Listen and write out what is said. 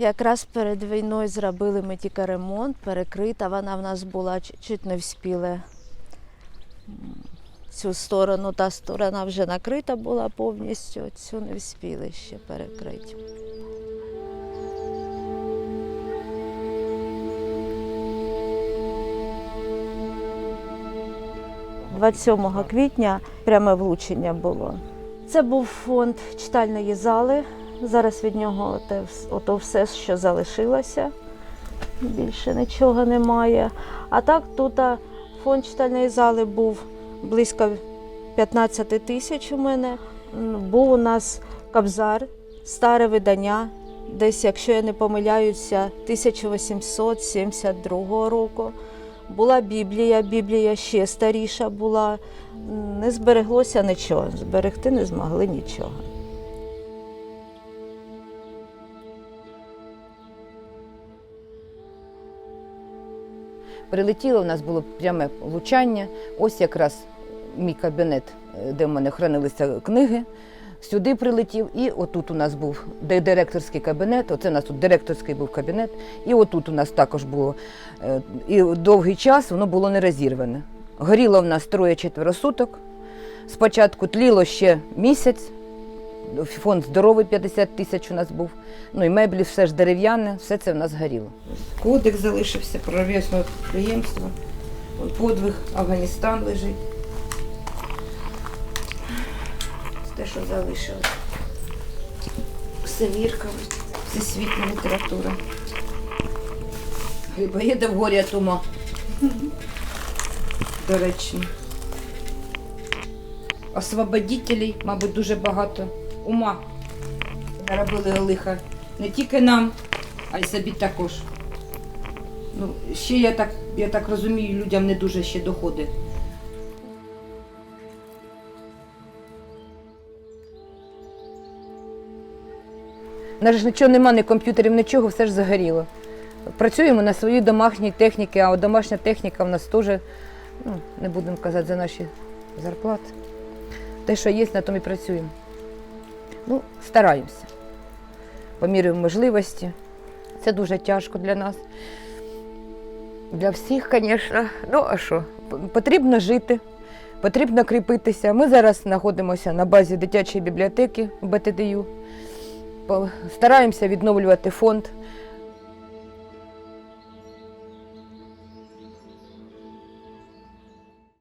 Якраз перед війною зробили ми тільки ремонт, перекрита. Вона в нас була чуть, не вспіли. Цю сторону, та сторона вже накрита була повністю, цю не вспіли ще перекрити. 27 квітня пряме влучення було. Це був фонд читальної зали. Зараз від нього вс- ото все, що залишилося. Більше нічого немає. А так тут фонд читальної зали був близько 15 тисяч у мене. Був у нас кабзар, старе видання, десь, якщо я не помиляюся, 1872 року. Була Біблія, Біблія ще старіша була. Не збереглося нічого, зберегти не змогли нічого. Прилетіло, у нас було пряме влучання. Ось якраз мій кабінет, е, де в мене хранилися книги. Сюди прилетів, і отут у нас був директорський кабінет. Оце у нас тут директорський був кабінет. І отут у нас також було. е, І довгий час воно було не розірване. Горіло в нас троє-четверо суток. Спочатку тліло ще місяць. Фонд здоровий 50 тисяч у нас був. Ну і меблі, все ж дерев'яне, все це в нас горіло. Кодекс залишився про ревісне підприємство. Подвиг Афганістан лежить. Те, що залишилось. Всемірка, всесвітня література. Грибоєдов горя тума. До речі. Освободителей, мабуть, дуже багато. Ума. Наробили лиха не тільки нам, а й собі також. Ну, ще я так, я так розумію, людям не дуже ще доходить. У нас ж нічого нема, ні комп'ютерів, нічого, все ж загоріло. Працюємо на своїй домашній техніці, а домашня техніка в нас теж, ну, не будемо казати за наші зарплати. Те, що є, на тому і працюємо. Ну, стараємося. По можливості. Це дуже тяжко для нас. Для всіх, звісно. Ну, а що? Потрібно жити, потрібно кріпитися. Ми зараз знаходимося на базі дитячої бібліотеки БТДЮ. Стараємося відновлювати фонд.